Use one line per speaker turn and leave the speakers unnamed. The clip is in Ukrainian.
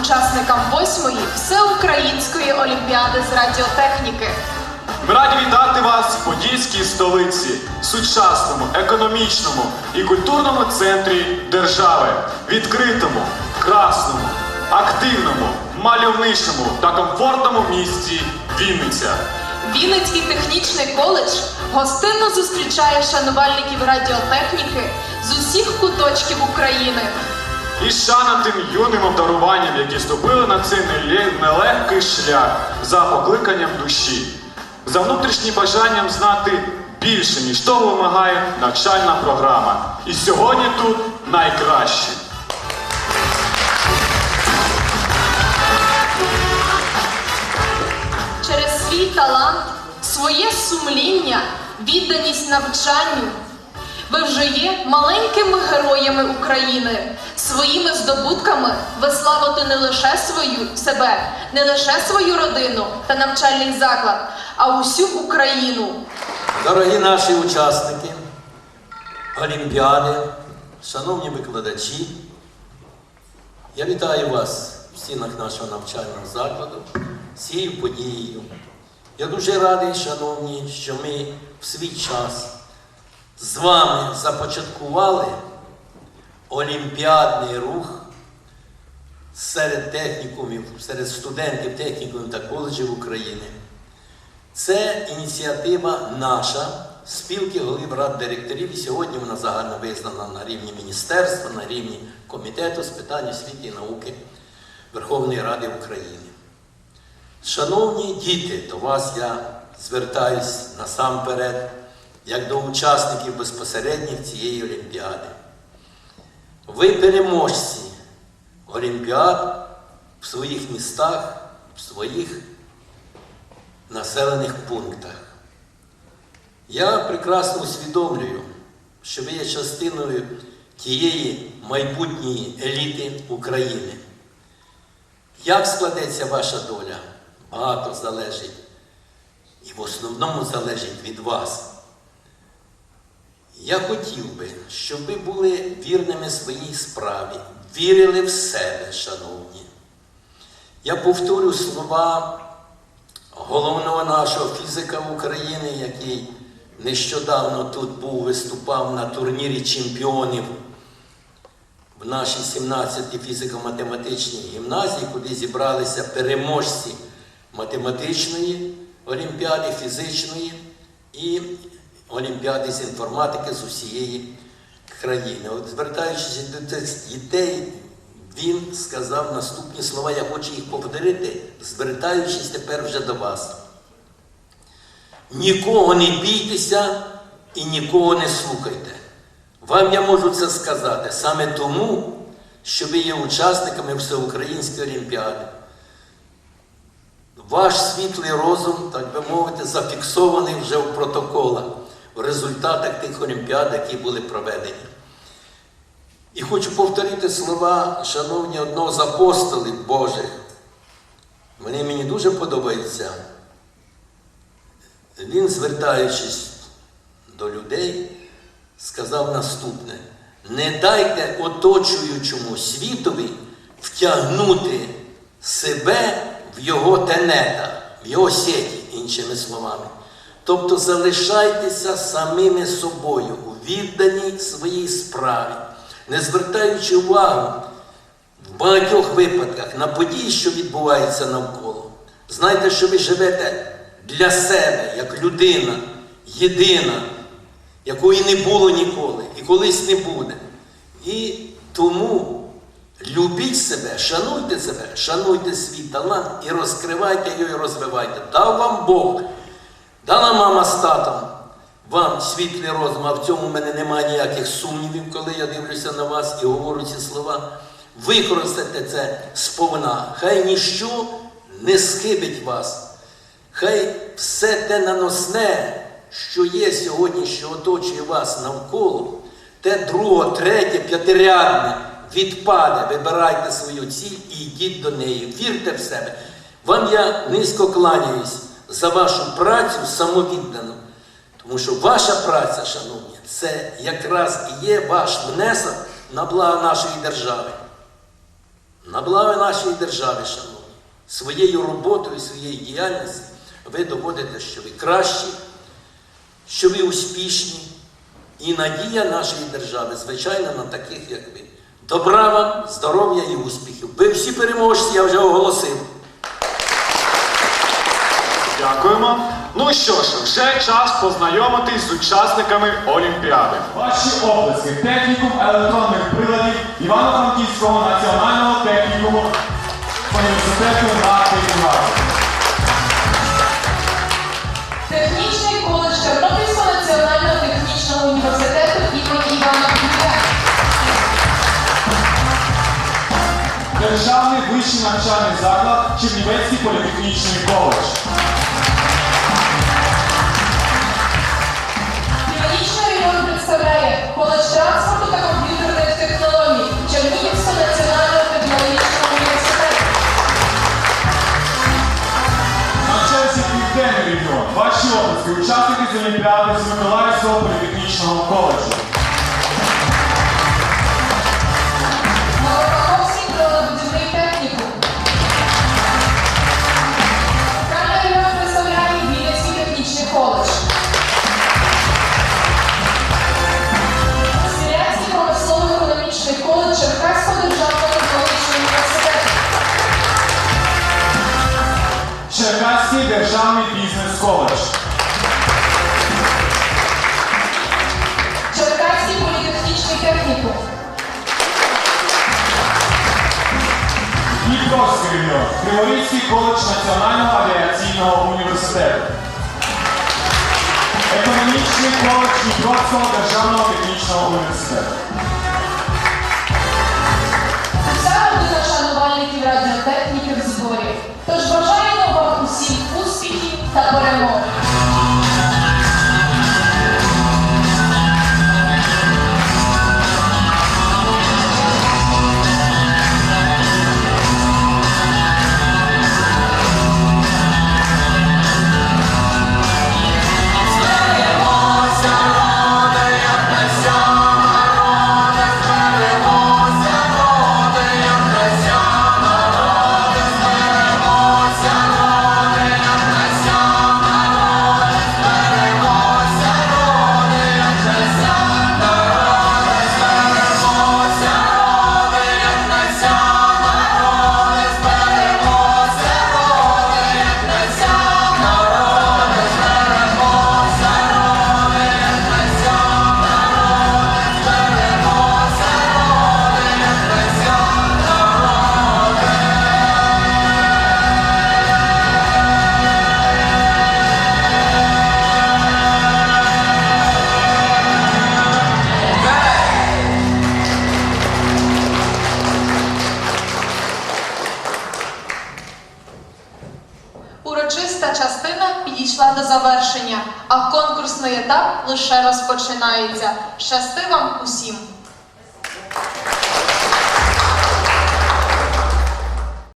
учасникам восьмої всеукраїнської олімпіади з радіотехніки.
Ми раді вітати вас в Подільській столиці, сучасному, економічному і культурному центрі держави, відкритому, красному, активному, мальовничому та комфортному місті Вінниця.
Вінницький технічний коледж гостинно зустрічає шанувальників радіотехніки з усіх куточків України.
І шана тим юним обдаруванням, які ступили на цей нелегкий шлях за покликанням душі, за внутрішнім бажанням знати більше, ніж того вимагає навчальна програма. І сьогодні тут найкраще.
Через свій талант, своє сумління, відданість навчанню. Ви вже є маленькими героями України. Своїми здобутками ви славите не лише свою себе, не лише свою родину та навчальний заклад, а усю Україну.
Дорогі наші учасники Олімпіади, шановні викладачі, я вітаю вас в стінах нашого навчального закладу з цією подією. Я дуже радий, шановні, що ми в свій час з вами започаткували олімпіадний рух серед технікумів, серед студентів технікумів та коледжів України. Це ініціатива наша, спілки голів рад директорів, і сьогодні вона загально визнана на рівні міністерства, на рівні комітету з питань освіти і науки Верховної Ради України. Шановні діти, до вас я звертаюсь насамперед, як до учасників безпосередніх цієї олімпіади. Ви переможці олімпіад в своїх містах, в своїх населених пунктах. Я прекрасно усвідомлюю, що ви є частиною тієї майбутньої еліти України. Як складеться ваша доля? Багато залежить. І в основному залежить від вас. Я хотів би, щоб ви були вірними своїй справі, вірили в себе, шановні. Я повторю слова головного нашого фізика України, який нещодавно тут був, виступав на турнірі чемпіонів в нашій 17-й фізико-математичній гімназії, куди зібралися переможці математичної олімпіади, фізичної і олімпіади з інформатики з усієї країни. От звертаючись до цих дітей, він сказав наступні слова, я хочу їх повторити, звертаючись тепер вже до вас. Нікого не бійтеся і нікого не слухайте. Вам я можу це сказати саме тому, що ви є учасниками Всеукраїнської олімпіади. Ваш світлий розум, так би мовити, зафіксований вже в протоколах, в результатах тих олімпіад, які були проведені. І хочу повторити слова, шановні, одного з апостолів Божих. Вони мені дуже подобаються. Він, звертаючись до людей, сказав наступне: не дайте оточуючому світові втягнути себе в його тенета, в його сеті, іншими словами. Тобто залишайтеся самими собою у відданій своїй справі, не звертаючи увагу в багатьох випадках на події, що відбуваються навколо. Знайте, що ви живете для себе, як людина, єдина, якої не було ніколи і колись не буде. І тому любіть себе, шануйте себе, шануйте свій талант і розкривайте його і розвивайте. Дав вам Бог, дала мама з татом вам світлий розум, а в цьому в мене немає ніяких сумнівів, коли я дивлюся на вас і говорю ці слова. Використайте це сповна. Хай ніщо не схибить вас. Хай все те наносне, що є сьогодні, що оточує вас навколо, те друге, третє, п'ятирядне відпаде. Вибирайте свою ціль і йдіть до неї. Вірте в себе. Вам я низько кланяюсь за вашу працю самовіддану. Тому що ваша праця, шановні, це якраз і є ваш внесок на благо нашої держави. На благо нашої держави, шановні, своєю роботою, своєю діяльністю ви доводите, що ви кращі, що ви успішні. І надія нашої держави, звичайно, на таких, як ви. Добра вам, здоров'я і успіхів. Ви всі переможці, я вже оголосив.
Дякуємо. Ну що ж, вже час познайомитись з учасниками Олімпіади.
Ваші оплески технікум електронних приладів Івано-Франківського національного технікуму університету на Київраді.
Технічний коледж Тернопільського національного технічного університету імені Івана Кузьма.
Державний вищий навчальний заклад Чернівецький політехнічний коледж.
Північний район представляє коледж транспорту та комп'ютерних технологій Чернігівського національного технологічного університету.
Навчається Південний регіон. Ваші оплески учасники з Олімпіади з Миколаївського політехнічного коледжу. Криворізький коледж Національного авіаційного університету. Економічний коледж Дніпровського державного технічного університету.
Підійшла до завершення, а конкурсний етап лише розпочинається. Щасти вам усім!